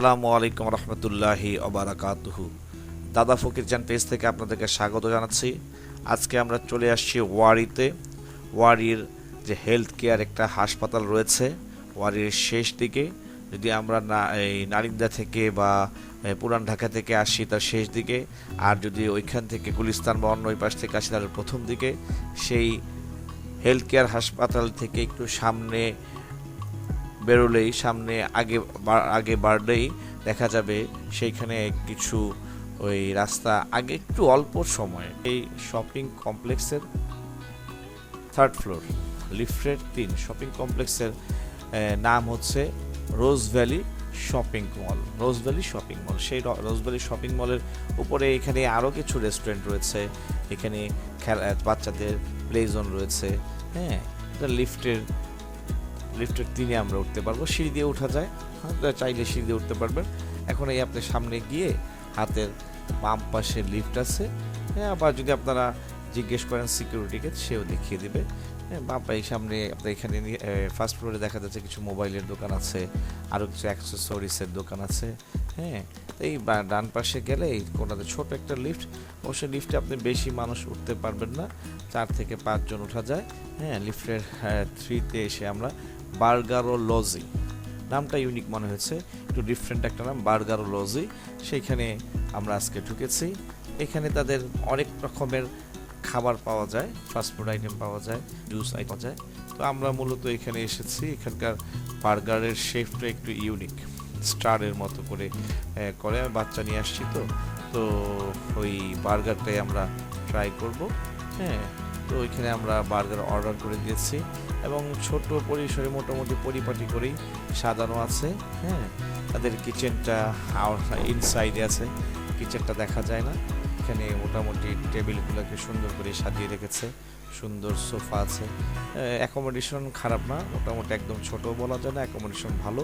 আসসালামু আলাইকুম রহমতুল্লাহি অবারাকাতুহু দাদা ফকির চান পেজ থেকে আপনাদেরকে স্বাগত জানাচ্ছি। আজকে আমরা চলে আসছি ওয়ারিতে। ওয়ারির যে হেলথ কেয়ার একটা হাসপাতাল রয়েছে, ওয়ারির শেষ দিকে। যদি আমরা না, এই নারিন্দা থেকে বা পুরান ঢাকা থেকে আসি তার শেষ দিকে। আর যদি ওইখান থেকে গুলিস্তান বা অন্য ওই পাশ থেকে আসি তাহলে প্রথম দিকে। সেই হেলথ কেয়ার হাসপাতাল থেকে একটু সামনে বেরোলেই সামনে আগে আগে বাড়লেই দেখা যাবে সেইখানে কিছু ওই রাস্তা আগে একটু অল্প সময়। এই শপিং কমপ্লেক্সের থার্ড ফ্লোর লিফটের তিন শপিং কমপ্লেক্সের নাম হচ্ছে Rose Valley shopping mall Rose Valley shopping mall সেই রোজ ভ্যালি শপিং মলের উপরে এখানে আরও কিছু রেস্টুরেন্ট রয়েছে। এখানে খেলা, বাচ্চাদের প্লে জোন রয়েছে। হ্যাঁ লিফটের লিফটের তিনে আমরা উঠতে পারব। সিঁড়ি দিয়ে ওঠা যায়। আপনারা চাইলে সিঁড়ি দিয়ে উঠতে পারবেন। এখন এই আপনি সামনে গিয়ে হাতের বাম পাশে লিফট আছে। হ্যাঁ আবার যদি আপনারা জিজ্ঞেস করেন সিকিউরিটিকে সেও দেখিয়ে দেবে। হ্যাঁ বাম পায়ে সামনে আপনার এখানে ফার্স্ট ফ্লোরে দেখা যাচ্ছে কিছু মোবাইলের দোকান আছে আরও কিছু অ্যাক্সেসরিজের দোকান আছে। হ্যাঁ এই ডান পাশে গেলে এই কোনাতে ছোট একটা লিফট অবশ্যই লিফটে আপনি বেশি মানুষ উঠতে পারবেন না। চার থেকে পাঁচজন ওঠা যায়। হ্যাঁ লিফটের থ্রিতে এসে আমরা বার্গারো লজি। নামটা ইউনিক মনে হয়েছে, একটু ডিফারেন্ট একটা নাম, বার্গারো লজি। সেইখানে আমরা আজকে ঢুকেছি। এখানে তাদের অনেক রকমের খাবার পাওয়া যায় ফাস্টফুড আইটেম পাওয়া যায় জুস আইটেম পাওয়া যায়। তো আমরা মূলত এখানে এসেছি, এখানকার বার্গারের শেফটা একটু ইউনিক স্টারের মতো করে করে আমি বাচ্চা নিয়ে আসছি তো। তো ওই বার্গারটাই আমরা ট্রাই করব। হ্যাঁ তো ওইখানে আমরা বার্গার অর্ডার করে দিয়েছি এবং ছোট পরিসরে মোটামুটি পরিপাটি করেই সাজানো আছে হ্যাঁ। তাদের কিচেনটা ইনসাইডে আছে, কিচেনটা দেখা যায় না। এখানে মোটামুটি টেবিলগুলোকে সুন্দর করে সাজিয়ে রেখেছে, সুন্দর সোফা আছে। অ্যাকোমোডেশন খারাপ না, মোটামুটি একদম ছোট বলা যায় না অ্যাকোমোডেশন ভালো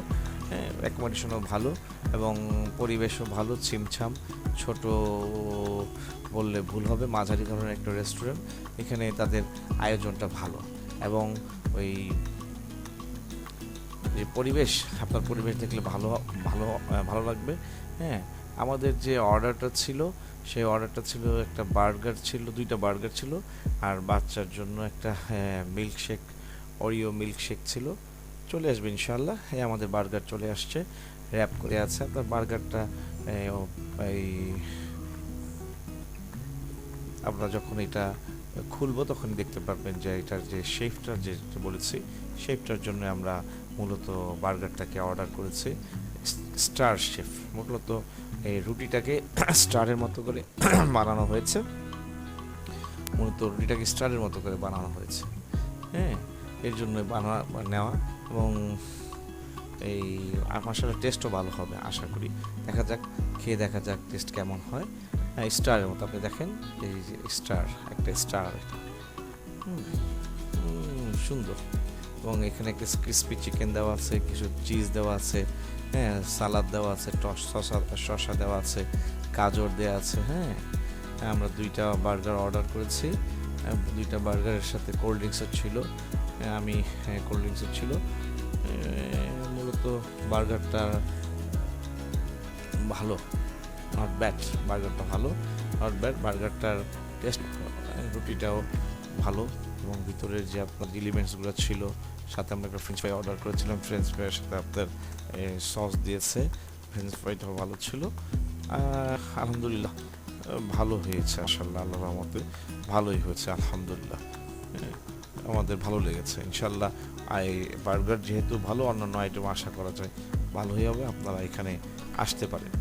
হ্যাঁ অ্যাকোমোডেশনও ভালো এবং পরিবেশও ভালো, ছিমছাম। ছোট বললে ভুল হবে, মাঝারি ধরনের একটা রেস্টুরেন্ট এখানে তাদের আয়োজনটা ভালো এবং ওই যে পরিবেশ, আপনার পরিবেশ দেখলে ভালো ভালো ভালো লাগবে। হ্যাঁ আমাদের যে অর্ডারটা ছিল, সেই অর্ডারটা ছিল একটা বার্গার ছিল, দুইটা বার্গার ছিল, আর বাচ্চার জন্য একটা মিল্ক শেক অরিও মিল্কশেক ছিল। চলে আসবে ইনশাল্লাহ হ্যাঁ আমাদের বার্গার চলে আসছে। র্যাপ করে আছে আপনার বার্গারটা এই, আমরা যখন এটা খুলবো তখন দেখতে পারবেন যে এটার যে শেফটার যে যে বলেছি শেফটার জন্য আমরা মূলত বার্গারটাকে অর্ডার করেছি স্টার শেফ মূলত এই রুটিটাকে স্টারের মতো করে বানানো হয়েছে। মূলত রুটিটাকে স্টারের মতো করে বানানো হয়েছে। হ্যাঁ এর জন্য বানা, নেওয়া এবং এই মশলার টেস্টও ভালো হবে আশা করি। দেখা যাক খেয়ে দেখা যাক টেস্ট কেমন হয়। হ্যাঁ স্টারের মতো আপনি দেখেন এই যে স্টার একটা স্টার সুন্দর। এবং এখানে একটা ক্রিস্পি চিকেন দেওয়া আছে কিছু চিজ দেওয়া আছে হ্যাঁ সালাদ দেওয়া আছে টস শসা শসা দেওয়া আছে গাজর দেওয়া আছে হ্যাঁ। হ্যাঁ, আমরা দুইটা বার্গার অর্ডার করেছি হ্যাঁ, দুইটা বার্গারের সাথে কোল্ড ড্রিঙ্কসও ছিল। হ্যাঁ, আমি কোল্ড ড্রিঙ্কসও ছিল। মূলত বার্গারটা ভালো নট ব্যাড বার্গারটা ভালো নট ব্যাড বার্গারটার টেস্ট রুটিটাও ভালো এবং ভিতরের যে আপনার এলিমেন্টসগুলো ছিল, সাথে আমরা একটা ফ্রেঞ্চ ফ্রাই অর্ডার করেছিলাম ফ্রেঞ্চ ফ্রাইয়ের সাথে আপনার সস দিয়েছে ফ্রেঞ্চ ফ্রাইটাও ভালো ছিল। আলহামদুলিল্লাহ, ভালো হয়েছে আশাল্লাহ আল্লাহ রহমতে ভালোই হয়েছে, আলহামদুলিল্লাহ। আমাদের ভালো লেগেছে ইনশাল্লাহ আই বার্গার যেহেতু ভালো, অন্যান্য আইটেম আশা করা যায় ভালোই হবে, আপনারা এখানে আসতে পারেন।